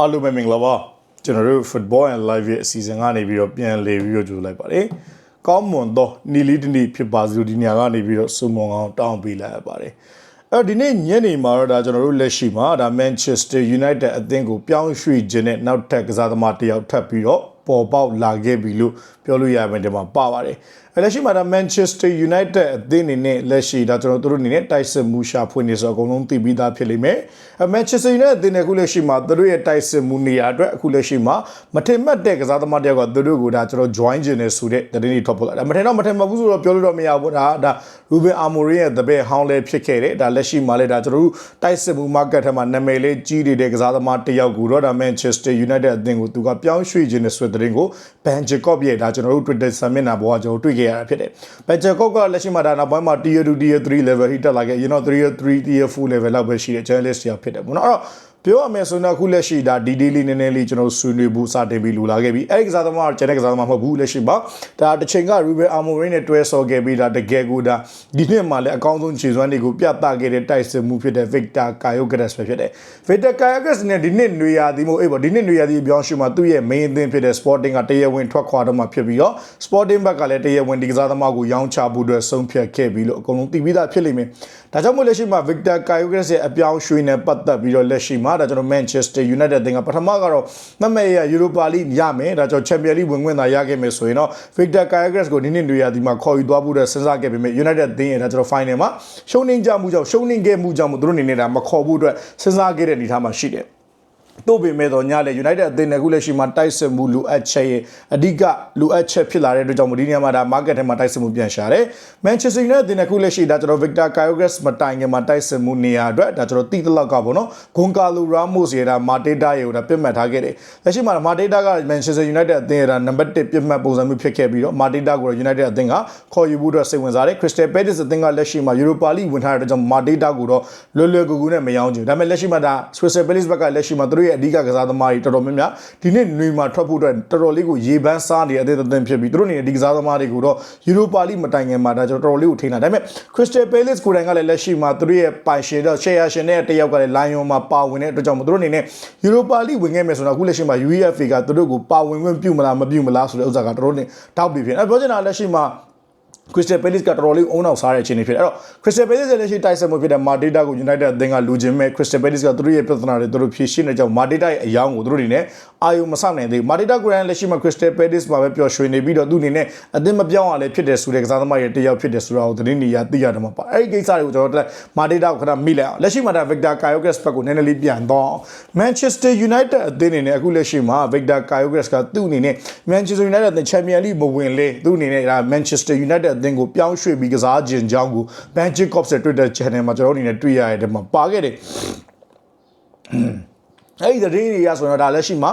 အားလုံးပဲမင်္ဂလာပါကျွန်တော်တို့ Football and Live ရဲ့အစီအစဉ်ကနေပြီးတော့ပြန်လည်ပြီးတော့ကြိုလိုက်ပါတယ်ကောင်းမွန်သောနီလီတနီဖြစ်ပါစို့ဒီညကနေပြီးတော့စုံမုံအောင်တောင်းပေးလိုက်ရပါတယ်အဲ့တော့ဒီနေ့ညနေမှာတော့ဒါကျွန်တော်တို့လက်ရှိမှာဒါ Manchester United အသင်းကိုပြောင်းရွှေ့ခြင်းနဲ့နောက်ထပ်ကစားသမားတစ်ယောက်ထပ်ပြီးတော့ ပေါ်ပေါက်လာခဲ့ပြီလို့ပြောလို့ရမယ်ဒီမှာပါပါတယ်အဲ့လက်ရှိမှာဒါ Manchester United အသင်းအနေနဲ့လက်ရှိဒါကျွန်တော်တို့အနေနဲ့တိုက်စစ်မှုရှာဖွင့်နေဆိုအကုန်လုံးသိပြီးသားဖြစ်လိမ့်မယ်အဲ့ Manchester United အသင်းနဲ့အခုလက်ရှိမှာသူတို့ရဲ့တိုက်စစ်မှုနေရာအတွက်အခုလက်ရှိမှာမထင်မှတ်တဲ့ကစားသမားတစ်ယောက်ကသူတို့ကိုဒါကျွန်တော် join ခြင်းနဲ့ဆိုတဲ့တရင်တွေထွက်ပေါ်လာတယ်မထင်တော့မထင်မှတ်ဘူးဆိုတော့ပြောလို့တော့မရဘူးဒါဒါ Ruben Amorim ရဲ့တပည့်ဟောင်းလည်းဖြစ်ခဲ့တယ်ဒါလက်ရှိမှာလည်းဒါကျွန်တော်တို့တိုက်စစ်မှု market ထဲမှာနာမည်လေးကြီးနေတဲ့ကစားသမားတစ်ယောက်ကိုတော့ဒါ Manchester United အသင်းကိုသူကပြောင်းရွှေ့ခြင်းနဲ့ဆိုတဲ့တရင်ကို Ben Jacob ရဲ့ဒါကျွန်တော်တို့ Twitter စာမျက်နှာပေါ်ကကျွန်တော်တွေ့ခဲ့ရတာဖြစ်တယ် Ben Jacob ကလက်ရှိမှာဒါနောက်ပိုင်းမှာ Tier 2 Tier 3 level ထိတက်လာခဲ့ရင်တော့ Tier 3 Tier 4 level လောက်ပဲရှိတဲ့ journalist တယောက်ဖြစ်တယ်ပေါ့နော်အဲ့တော့ ပြောရမယ်ဆိုတော့အခုလက်ရှိဒါဒီဒီလေးနည်းနည်းလေးကျွန်တော်ဆွေးနွေးဖို့စတင်ပြီးလူလာခဲ့ပြီအဲ့ဒီကစားသမားကကျန်တဲ့ကစားသမားမဟုတ်ဘူးလက်ရှိမှာဒါတစ်ချိန်က Ruben Amorim နဲ့တွဲဆော်ခဲ့ပြီးဒါတကယ်ကိုဒါဒီနှစ်မှာလည်းအကောင်းဆုံးခြေစွမ်းတွေကိုပြသခဲ့တဲ့တိုက်စစ်မှုဖြစ်တဲ့ Victor Kayokeres ပဲဖြစ်တယ် Victor Kayokeres နဲ့ဒီနှစ်နွေရာသီမို့အေးပေါ့ဒီနှစ်နွေရာသီပြောင်းရွှေ့မှာသူ့ရဲ့ main အသင်းဖြစ်တဲ့ Sporting ကတရားဝင်ထွက်ခွာတော့မှဖြစ်ပြီးတော့ Sporting ဘက်ကလည်းတရားဝင်ဒီကစားသမားကိုရောင်းချဖို့အတွက်ဆုံးဖြတ်ခဲ့ပြီးလို့အကုန်လုံးသိပြီးသားဖြစ်လိမ့်မယ်ဒါကြောင့်မို့လက်ရှိမှာ Victor Kayokeres ရဲ့အပြောင်းရွှေ့နဲ့ပတ်သက်ပြီးတော့လက်ရှိမှာဒါကျွန်တော် Manchester United တင်ကပထမကတော့မမဲရ Europa League ရမယ်ဒါကြောင့် Champions League ဝင်ခွင့်သာရခဲ့မယ်ဆိုရင်တော့ Victor Kayokeres ကိုဒီနှစ်နွေရာသီမှာခေါ်ယူသွားဖို့အတွက်စဉ်းစားခဲ့ပေမဲ့ United တင်ရဲ့ဒါကျွန်တော် final မှာရှုံးနိမ့်ကြမှုကြောင့်ရှုံးနိမ့်ခဲ့မှုကြောင့်မို့သူတို့အနေနဲ့ဒါမခေါ်ဖို့အတွက်စဉ်းစားခဲ့တဲ့အနေအထားမှာရှိတယ် တို့ပေမဲ့တော့ညလေ United အသင်းနဲ့ခုလက်ရှိမှာတိုက်စစ်မှုလိုအပ်ချက်ရဲ့အဓိကလိုအပ်ချက်ဖြစ်လာတဲ့အတွက်ကြောင့်မို့ဒီနေရာမှာဒါ market ထဲမှာတိုက်စစ်မှုပြန်ရှာတယ် Manchester United အသင်းနဲ့ခုလက်ရှိဒါကျွန်တော် Victor Kayokeres မတိုင်ခင်မှာတိုက်စစ်မှုနေရာအတွက်ဒါကျွန်တော်တိတလောက်ကပေါ့နော် Goncalo Ramos ရဲ့ဒါ Mateta ရဲ့ဒါပြတ်မှတ်ထားခဲ့တယ်လက်ရှိမှာ Mateta က Manchester United အသင်းရဲ့ဒါ number 1ပြတ်မှတ်ပုံစံမျိုးဖြစ်ခဲ့ပြီးတော့ Mateta ကို United အသင်းကခေါ်ယူဖို့အတွက်စိတ်ဝင်စားတယ် Crystal Palace အသင်းကလက်ရှိမှာ Europa League ဝင်ထားတဲ့အတွက်ကြောင့် Mateta ကိုတော့လွယ်လွယ်ကူကူနဲ့မရောင်းချင်ဒါပေမဲ့လက်ရှိမှာဒါ Crystal Palace ဘက်ကလက်ရှိမှာသူတို့ရဲ့အဓိကကစားသမားတွေတော်တော်များများဒီနေ့ຫນွေမှာထွက်ဖို့အတွက်တော်တော်လေးကိုရေပန်းစားနေတဲ့အသင်းအသင်းဖြစ်ပြီးသူတို့အနေနဲ့ဒီကစားသမားတွေကိုတော့ Europa League မတိုင်ခင်မှာဒါကျွန်တော်တော်တော်လေးကိုထိန်းတာဒါပေမဲ့ Crystal Palace ကိုယ်တိုင်ကလည်းလက်ရှိမှာသူတို့ရဲ့ပိုင်ရှင်တော့ share ရှင်တဲ့တယောက်ကလည်း Lion မှာပါဝင်တဲ့အတွက်ကြောင့်မို့သူတို့အနေနဲ့ Europa League ဝင်ခဲ့မယ်ဆိုတော့အခုလက်ရှိမှာ UEFA ကသူတို့ကိုပါဝင်ခွင့်ပြုမလားမပြုမလားဆိုတဲ့ဥစ္စာကတော်တော်လေးတောက်ပြီးဖြစ်အဲပြောချင်တာလက်ရှိမှာ Crystal Palace ကတော်တော်လေးအုံနောက်စားတဲ့အခြေအနေဖြစ်တယ်အဲ့တော့ Crystal Palace ရဲ့လက်ရှိတိုက်ဆက်မှုဖြစ်တဲ့ Mateta ကို United အသင်းကလူချင်းမဲ့ Crystal Palace ကသူတို့ရဲ့ပြဿနာတွေသူတို့ဖြေရှင်းနေကြအောင် Mateta ရဲ့အယောင်ကိုသူတို့အနေနဲ့အာယုံမဆောက်နိုင်သေးဘူး Mateta ကိုယ်တိုင်လက်ရှိမှာ Crystal Palace မှာပဲပျော်ရွှင်နေပြီးတော့သူအနေနဲ့အသင်းမပြောင်းရလဲဖြစ်တယ်ဆိုတဲ့ကစားသမားရဲ့တယောက်ဖြစ်တယ်ဆိုတာကိုသတင်းနေရသိရတယ်မှာပါအဲ့ဒီကိစ္စတွေကိုကျွန်တော်တို့ Mateta ကိုခဏမိလိုက်အောင်လက်ရှိမှာဒါ Victor Kayokeres ဘက်ကိုနည်းနည်းလေးပြန်တော့ Manchester United အသင်းအနေနဲ့အခုလက်ရှိမှာ Victor Kayokeres ကသူ့အနေနဲ့ Manchester United အသင်း Champions League မဝင်လေသူ့အနေနဲ့ဒါ Manchester United အသင်းကိုပြောင်းရွှေ့ပြီးကစားခြင်းကြောင်းကို Ben Jacobs ရဲ့ Twitter channel မှာကျွန်တော်တို့အနေနဲ့တွေ့ရတဲ့ထဲမှာပါခဲ့တယ်အဲ့ဒီသတင်းတွေရဆိုတော့ဒါလက်ရှိမှာ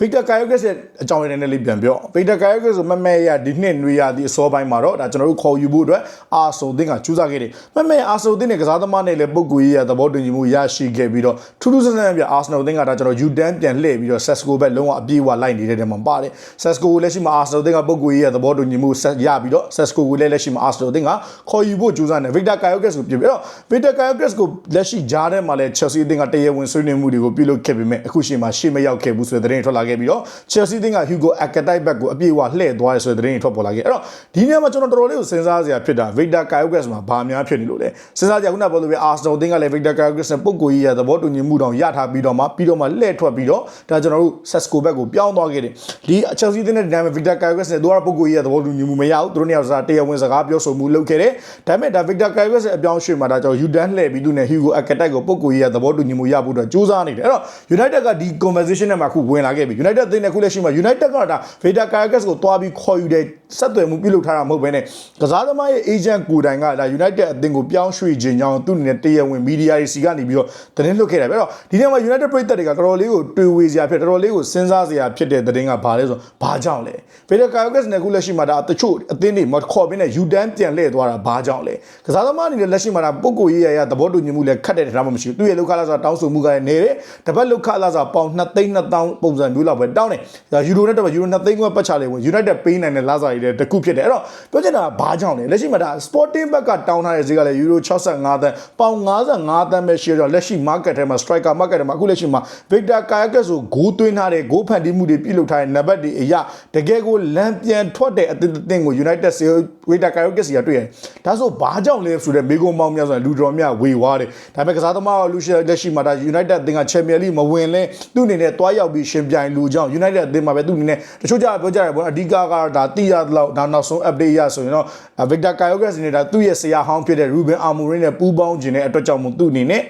Victor Kayokeres ရဲ့အကြောင်းရင်းနဲ့လေးပြန်ပြော Victor Kayokeres ကိုမမဲရဒီနှစ်နွေရာသီအစောပိုင်းမှာတော့ဒါကျွန်တော်တို့ခေါ်ယူဖို့အတွက်အာဆိုသင်းကကြိုးစားခဲ့တယ်မမဲအာဆိုသင်းနဲ့ကစားသမားနဲ့လည်းပုဂ္ဂိုလ်ရေးရသဘောတူညီမှုရရှိခဲ့ပြီးတော့ထူးထူးဆန်းဆန်းပြအာဆနယ်သင်းကဒါကျွန်တော်ယူတန်းပြန်လှည့်ပြီးတော့ Sesco ဘက်လုံးဝအပြေးအဝလိုက်နေတဲ့တဲမှာပါတယ် Sesco ကိုလက်ရှိမှာအာဆနယ်သင်းကပုဂ္ဂိုလ်ရေးရသဘောတူညီမှုဆက်ရပြီးတော့ Sesco ကိုလည်းလက်ရှိမှာအာဆနယ်သင်းကခေါ်ယူဖို့ကြိုးစားနေ Victor Kayokeres ကိုပြပြီးတော့ Victor Kayokeres ကိုလက်ရှိဂျားထဲမှာလည်း Chelsea အသင်းကတရားဝင်ဆွေးနွေးမှုတွေကိုပြုလုပ်ခဲ့ပေမဲ့အခုချိန်မှာရှေ့မရောက်ခဲ့ဘူးဆိုတဲ့သတင်းထွက်လာခဲ့ပြီးတော့ Chelsea သင်းက Hugo Ekatike ဘက်ကိုအပြေးအဝလှည့်သွားရဆိုတဲ့သတင်းထွက်ပေါ်လာခဲ့အဲ့တော့ဒီနေရာမှာကျွန်တော်တော်တော်လေးကိုစဉ်းစားစရာဖြစ်တာ Victor Kayokeres မှာဘာများဖြစ်နေလို့လဲစဉ်းစားကြခုနပြောလို့ပြ Arsenal သင်းကလည်း Victor Kayokeres နဲ့ပုံကိုကြီးရသဘောတူညီမှုတောင်ရထားပြီးတော့မှပြီးတော့မှလှည့်ထွက်ပြီးတော့ဒါကျွန်တော်တို့ Sesco ဘက်ကိုပြောင်းသွားခဲ့တယ်ဒီ Chelsea သင်းနဲ့ဒီတိုင်းမှာ Victor Kayokeres နဲ့သူကတော့ပုံကိုကြီးရသဘောတူညီမှုမရဘူးသူတို့နှစ်ယောက်စားတရားဝင်စကားပြောဆိုမှုလုပ်ခဲ့တယ်ဒါပေမဲ့ဒါ Victor Kayokeres ရဲ့အပြောင်းအရွှေ့မှာဒါကျွန်တော် U-turn လှည့်ပြီးသူနဲ့ Hugo Ekatike ကိုပုံကိုကြီးရသဘောတူညီမှုရဖို့အတွက်ကြိုးစားနေတယ်အဲ့တော့ United ကဒီ conversation နဲ့မှအခုဝင်လာခဲ့ပြီ United သင်းနဲ့ခုလက်ရှိမှာ United ကဒါ Victor Kayokeres ကိုတွားပြီးခေါ်ယူတဲ့ဆက်သွယ်မှုပြုလုပ်ထားတာမဟုတ်ဘဲနဲ့ကစားသမားရဲ့ agent ကိုယ်တိုင်ကဒါ United အသင်းကိုပြောင်းရွှေ့ခြင်းကြောင့်သူ့အနေနဲ့တရားဝင် media တွေစီကနေပြီးတော့သတင်းလွှတ်ခဲ့တယ်ပဲအဲ့တော့ဒီနေ့မှာ United ပြည်သက်တွေကတော်တော်လေးကိုတွေးဝေစရာဖြစ်တော်တော်လေးကိုစဉ်းစားစရာဖြစ်တဲ့သတင်းကဘာလဲဆိုတော့ဘာကြောင့်လဲ Victor Kayokeres နဲ့ခုလက်ရှိမှာဒါတချို့အသင်းတွေမခေါ်ဘဲနဲ့ U-turn ပြန်လှည့်သွားတာဘာကြောင့်လဲကစားသမားအနေနဲ့လက်ရှိမှာဒါပုံကိုရေးရရသဘောတူညီမှုလည်းခတ်တဲ့တရားမှမရှိဘူးသူ့ရဲ့လောက်ခလာဆိုတာတောင်းဆိုမှုကလည်းနေတယ်တပတ်လောက်ခလာစားပေါင်2သိန်း2000ပုံစံမျိုးလောက်ပဲတောင်းတယ်ဒါယူရိုနဲ့တော့ယူရို2သိန်းခွဲပတ်ချလေဝင် United ပေးနိုင်တဲ့လာစားရည်တဲ့တစ်ခုဖြစ်တယ်အဲ့တော့ပြောချင်တာကဘာကြောင့်လဲလက်ရှိမှာဒါ Sporting ဘက်ကတောင်းထားတဲ့ဈေးကလည်းယူရို65သန်းပေါင်55သန်းပဲရှိရတော့လက်ရှိ market ထဲမှာ striker market ထဲမှာအခုလက်ရှိမှာ Victor Kayakas ကိုဂိုးသွင်းထားတဲ့ဂိုးဖန်တီးမှုတွေပြုလုပ်ထားတဲ့နံပါတ်တွေအရာတကယ်ကိုလမ်းပြန်ထွက်တဲ့အသင်းအသင်းကို United ဆေ Victor Kayakas ကတွေ့ရတယ်ဒါဆိုဘာကြောင့်လဲဆိုတဲ့မိကုံမောင်းများဆိုလူတော်များဝေဝါးတယ်ဒါပေမဲ့ကစားသမားကလူရှိလက်ရှိမှာဒါ United အသင်းက Champions League မဝင်လဲသူ့အနေနဲ့တွားရောက်ပြီးရှင်ပြိုင်လူကြောင့် United အသင်းမှာပဲသူ့အနေနဲ့တချို့ကြပြောကြတယ်ပေါ့အဓိကကတော့ဒါတိရတော့ဒါနောက်ဆုံး update ရဆိုရင်တော့ Victor Kayakas အနေနဲ့ဒါသူ့ရဲ့ဆရာဟောင်းဖြစ်တဲ့ Ruben Amorim နဲ့ပူးပေါင်းခြင်းတဲ့အတွက်ကြောင့်မို့သူ့အနေနဲ့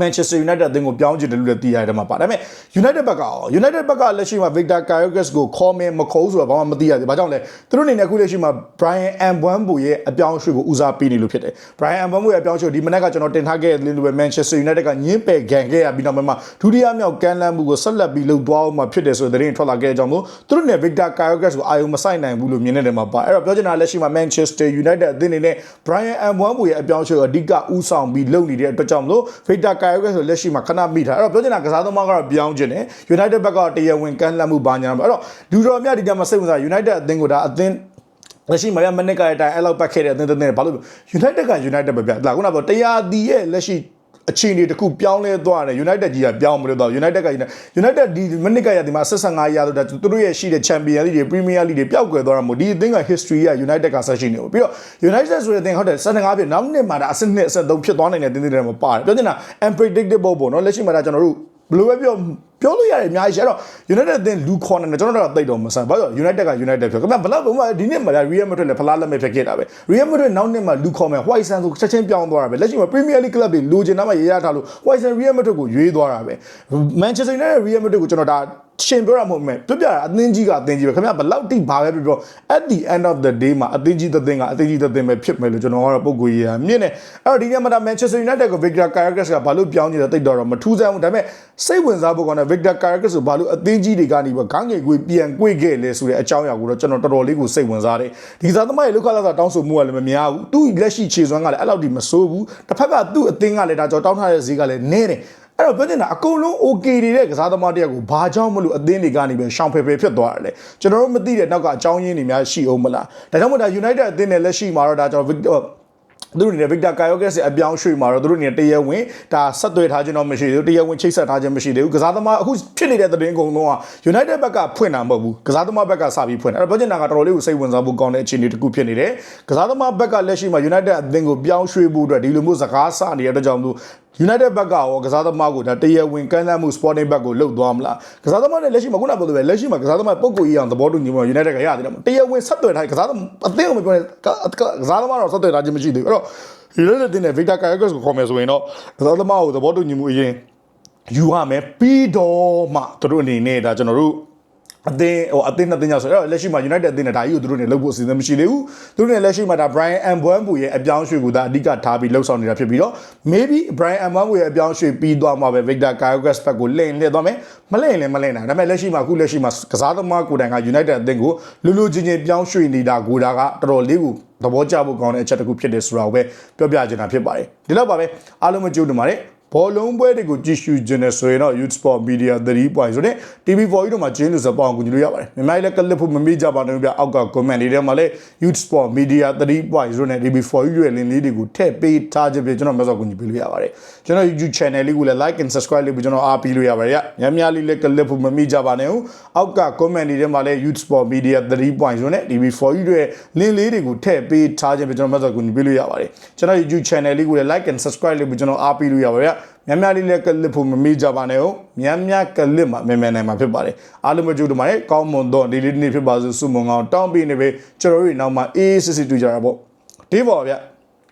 Manchester United အသင်းကိုပြောင်းချင်တယ်လို့လည်းသိရတယ်မှာပါဒါပေမဲ့ United ဘက်ကရော United ဘက်ကလက်ရှိမှာ Victor Kayakas ကိုခေါ်မယ်မခေါ်ဆိုတော့ဘာမှမသိရသေးဘူး။ဘာကြောင့်လဲသူတို့အနေနဲ့အခုလက်ရှိမှာ Brian Mbeumo ရဲ့အပြောင်းအရွှေ့ကိုဦးစားပေးနေလို့ဖြစ်တယ်။ Brian Mbeumo ရဲ့အပြောင်းအရွှေ့ဒီမနက်ကကျွန်တော်တင်ထားခဲ့တဲ့လို့ပဲ Manchester United ကညင်းပယ်ကန်ခဲ့ရပြီးနောက်မှာဒုတိယမြောက်ကမ်းလှမ်းမှုကိုဆက်လက်ပြီးလှုပ်သွားအောင်မှာဖြစ်တယ်ဆိုတဲ့သတင်းထွက်လာခဲ့တဲ့အကြောင်းမို့သူတို့နဲ့ Victor Kayakas ကိုအာရုံမဆိုင်နိုင်ဘူးလို့မြင်နေတယ်မှာပါ။အဲ့တော့ပြောချင်တာလက်ရှိမှာ Manchester United အသင်းအနေနဲ့ Brian Mbeumo ရဲ့အပြောင်းအရွှေ့ကိုအဓိကဦးဆောင်ပြီးလုပ်နေတဲ့အတွက်ကြောင့်မလို့ Victor Kayakas ဆိုလက်ရှိမှာခဏမိထားအဲ့တော့ပြောချင်တာကစားသမားကတော့ပြောင်းခြင်းတယ် United ဘက်ကတရားဝင်ကမ်းလှမ်းမှုပါညာပါအဲ့တော့လူတော်မြတ်ဒီကမှာစိတ်ဝင်စား United အသင်းကိုဒါအသင်းလက်ရှိမှာရမနစ်ကရဲ့တိုင်အဲ့လောက်ပတ်ခဲ့တဲ့အသင်းတဲ့ဘာလို့ United က United ပဲပြလာခုနကတရားဒီရဲ့လက်ရှိ အခြေအနေတစ်ခုပြောင်းလဲသွားတယ် United ကြီးကပြောင်းမလို့တော့ United က United ဒီမနစ်ကရဒီမှာ15ရာဆိုတော့သူတို့ရဲ့ရှိတဲ့ Champions League တွေ Premier League တွေပျောက်ကွယ်သွားတာမို့ဒီအသင်းက history က United ကဆက်ရှိနေဘူးပြီးတော့ United ဆိုတဲ့အသင်းဟုတ်တယ်15ပြည့်နောက်နှစ်မှာဒါအဆင့်2အဆင့်3ဖြစ်သွားနိုင်တဲ့တင်းတင်းတွေမှာပါတယ်ပြောချင်တာ unpredictable ပေါ့နော်လက်ရှိမှာဒါကျွန်တော်တို့ ဘယ်လိုပဲပြောပြောလို့ရတယ်အများကြီးရှိအဲ့တော့ United အသင်းလူခေါ်နေတယ်ကျွန်တော်တို့ကသိတော့မဆန်ဘာလို့ United က United ဖြစ်ခင်ဗျဘလောက်ဘုံကဒီနှစ်မှာ Real Madrid လည်းဖလားလက်မဲ့ဖြစ်ခဲ့တာပဲ Real Madrid နောက်နှစ်မှာလူခေါ်မယ် White Sun ဆိုချက်ချင်းပြောင်းသွားတာပဲလက်ရှိမှာ Premier League club တွေလိုချင်တာမှရေးရထားလို့ White Sun Real Madrid ကိုရွေးသွားတာပဲ Manchester United Real Madrid ကိုကျွန်တော်ဒါ ရှင်ပြောတာမဟုတ်မဲ့ပြပြတာအသင်းကြီးကအသင်းကြီးပဲခင်ဗျဘလောက်တိဘာပဲပြောပြော at the end of the day မှာအသင်းကြီးသင်းကအသင်းကြီးသင်းပဲဖြစ်မယ်လို့ကျွန်တော်ကတော့ပုံကိုရမြင့်နေအဲ့တော့ဒီနေ့မှာဒါ Manchester United ကို Victor Carragher ကဘာလို့ပြောင်းနေလဲတိတ်တော့မထူးဆန်းဘူးဒါပေမဲ့စိတ်ဝင်စားဖို့ကောင်းတဲ့ Victor Carragher ဆိုဘာလို့အသင်းကြီးတွေကနေပြီးခေါင်းငယ်ကိုပြန်꿰ခဲ့လဲဆိုတဲ့အကြောင်းအရာကိုတော့ကျွန်တော်တော်တော်လေးကိုစိတ်ဝင်စားတယ်ဒီစားသမားရဲ့လောက်ခလာသာတောင်းဆိုမှုကလည်းမများဘူးသူ့လက်ရှိခြေစွမ်းကလည်းအဲ့လောက်ဒီမဆိုးဘူးတစ်ဖက်ကသူ့အသင်းကလည်းဒါကြောင့်တောင်းထားတဲ့ဈေးကလည်းနည်းတယ် အဲ့တော့ပြောနေတာအကုန်လုံး okay နေတဲ့ကစားသမားတယောက်ကိုဘာကြောင့်မလို့အသင်းတွေကနေပဲရှောင်ဖယ်ဖယ်ဖြစ်သွားတယ်လေကျွန်တော်တို့မသိတဲ့နောက်ကအကြောင်းရင်းတွေများရှိအောင်မလားဒါကြောင့်မို့ဒါ United အသင်းနဲ့လက်ရှိမှာတော့ဒါကျွန်တော် Victor သူတို့အနေနဲ့ Victor Kayokas ရဲ့အပြောင်းရွှေ့မှာတော့သူတို့အနေနဲ့တရားဝင်ဒါဆက်သွယ်ထားခြင်းတော့မရှိသေးဘူးတရားဝင်ချိတ်ဆက်ထားခြင်းမရှိသေးဘူးကစားသမားအခုဖြစ်နေတဲ့သတင်းအကုန်လုံးက United ဘက်ကဖွင့်တာမဟုတ်ဘူးကစားသမားဘက်ကစပြီးဖွင့်တယ်အဲ့တော့ပြောချင်တာကတော်တော်လေးကိုစိတ်ဝင်စားဖို့ကောင်းတဲ့အခြေအနေတစ်ခုဖြစ်နေတယ်ကစားသမားဘက်ကလက်ရှိမှာ United အသင်းကိုပြောင်းရွှေ့ဖို့အတွက်ဒီလိုမျိုးစကားစနေတဲ့အတွက်ကြောင့်မို့ United ဘက်ကရောကစားသမားကိုဒါတရားဝင်ကမ်းလှမ်းမှု Sporting ဘက်ကိုလှုပ်သွားမလားကစားသမားနဲ့လက်ရှိမှာခုနကပြောသလိုပဲလက်ရှိမှာကစားသမားပုံကိုကြီးအောင်သဘောတူညီမှု United ကရသေးတယ်တရားဝင်ဆက်သွယ်ထားကစားသမားအသင်းကိုမပြောနဲ့ကစားသမားတော့ဆက်သွယ်ထားခြင်းမရှိသေးဘူးအဲ့တော့ United တင်တဲ့ Victor Kayakas ကိုခေါ်မယ်ဆိုရင်တော့ကစားသမားကိုသဘောတူညီမှုအရင်ယူရမယ်ပြီးတော့မှသူတို့အနေနဲ့ဒါကျွန်တော်တို့ အသင်းဟိုအသင်းနှစ်သင်းကြောင့်ဆိုတော့လက်ရှိမှာ United အသင်းနဲ့ဒါကြီးကိုသူတို့နေလုပ်ဖို့အစီအစဉ်မရှိသေးဘူးသူတို့နေလက်ရှိမှာဒါ Brian Mbeumo ရဲ့အပြောင်းအရွှေ့ကိုဒါအဓိကထားပြီးလှုပ်ဆောင်နေတာဖြစ်ပြီးတော့ maybe Brian Mbeumo ရဲ့အပြောင်းအရွှေ့ပြီးသွားမှာပဲ Victor Kayakas ဘက်ကိုလင့်လှည့်သွားမယ်မလင့်လည်းမလင့်နိုင်ဒါပေမဲ့လက်ရှိမှာအခုလက်ရှိမှာကစားသမားကိုယ်တိုင်က United အသင်းကိုလူလူချင်းချင်းပြောင်းရွှေ့နေတာကိုဒါကတော်တော်လေးကိုသဘောကျဖို့ကောင်းတဲ့အချက်တစ်ခုဖြစ်တယ်ဆိုတာကိုပဲပြောပြချင်တာဖြစ်ပါတယ်ဒီလောက်ပါပဲအားလုံးမကြိုးတူပါတယ် ဘောလုံးပွဲတွေကိုကြည့်ရှုခြင်းနဲ့ဆိုရင်တော့ Youth Sport Media 3 point ဆိုတဲ့ TV4 တို့မှာကျင်းလို့စပေါအောင်ကူညီလို့ရပါတယ်မြန်မာလည်းကလစ်ဖို့မမေ့ကြပါနဲ့ဗျအောက်က comment တွေထဲမှာလည်း Youth Sport Media 3 point ဆိုတဲ့ TV4 ရဲ့ link လေးတွေကိုထည့်ပေးထားခြင်းဖြင့်ကျွန်တော်မျက်စောကူညီပေးလို့ရပါတယ်ကျွန်တော် YouTube channel လေးကိုလည်း like and subscribe လေးပြီးကျွန်တော်အားပေးလို့ရပါတယ်ညများလေးလည်းကလစ်ဖို့မမေ့ကြပါနဲ့ဟုတ်အောက်က comment တွေထဲမှာလည်း Youth Sport Media 3 point ဆိုတဲ့ TV4 ရဲ့ link လေးတွေကိုထည့်ပေးထားခြင်းဖြင့်ကျွန်တော်မျက်စောကူညီပေးလို့ရပါတယ်ကျွန်တော် YouTube channel လေးကိုလည်း like and subscribe လေးပြီးကျွန်တော်အားပေးလို့ရပါတယ် များများလေးလည်းကလစ်ဖို့မမေ့ကြပါနဲ့ဟုတ်များများကလစ်မှာမြန်မြန်နိုင်မှာဖြစ်ပါတယ်အားလုံးမကြိုးတမားရဲ့ကောင်းမွန်သောဒီလေးနေ့ဖြစ်ပါစို့ဆုမွန်ကောင်းတောင်းပေးနေပဲကျွန်တော်တို့နောက်မှာအေးအေးစစ်စစ်တွေ့ကြတာပေါ့ဒီပေါ်ဗျ